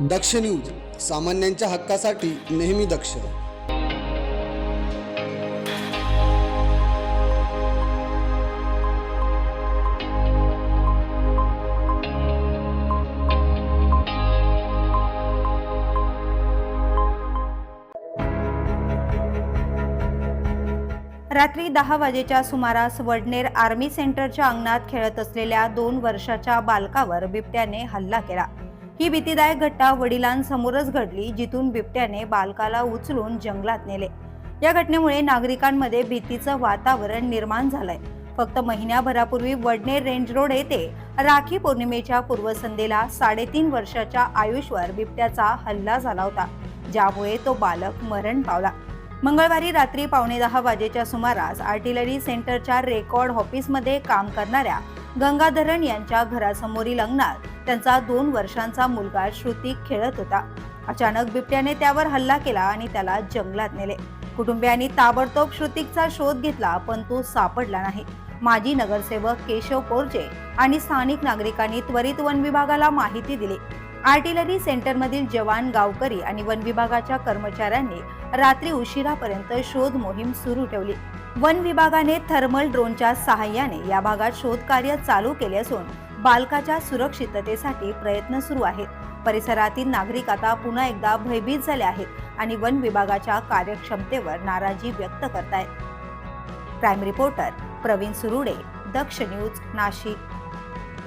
दक्ष news सामान्यांच्या हक्कासाठी नेहमी दक्ष. रात्री दहा वाजेच्या सुमारास वडनेर आर्मी सेंटरच्या अंगणात खेळत असलेल्या दोन वर्षाच्या बालकावर बिबट्याने हल्ला केला. ही भीतीदायक घटना वडिलांसमोरच घडली जिथून बिबट्याने बालकाला उचलून जंगलात नेले. या घटनेमुळे नागरिकांमध्ये भीतीचं वातावरण निर्माण झालंय. फक्त महिन्याभरापूर्वी वडनेर रेंज रोड येथे राखी पौर्णिमेच्या पूर्वसंध्येला साडेतीन वर्षाच्या आयुषवर बिबट्याचा हल्ला झाला होता ज्यामुळे तो बालक मरण पावला. मंगळवारी रात्री पावणे दहा वाजेच्या सुमारास आर्टिलरी सेंटरच्या रेकॉर्ड ऑफिसमध्ये काम करणाऱ्या गंगाधरन यांच्या घरासमोरील अंगणात त्यांचा दोन वर्षांचा मुलगा श्रुतिक खेळत होता. अचानक बिबट्याने त्यावर हल्ला केला आणि त्याला जंगलात नेले. कुटुंबियांनी ताबडतोब श्रुतिकचा शोध घेतला पण तो सापडला नाही. माजी नगरसेवक केशव कोरजे आणि स्थानिक नागरिकांनी त्वरित वन विभागाला माहिती दिली. आर्टिलरी सेंटरमधील जवान गावकरी आणि वन विभागाच्या कर्मचाऱ्यांनी रात्री उशिरापर्यंत शोध मोहीम सुरू ठेवली. वन विभागाने थर्मल ड्रोनच्या सहाय्याने या भागात शोध कार्य चालू केले असून बालकाच्या सुरक्षिततेसाठी प्रयत्न सुरू आहेत. परिसरातील नागरिक आता पुन्हा एकदा भयभीत झाले आहेत आणि वन विभागाच्या कार्यक्षमतेवर नाराजी व्यक्त करतायत. Prime reporter Pravin Surude Daksh news Nashik.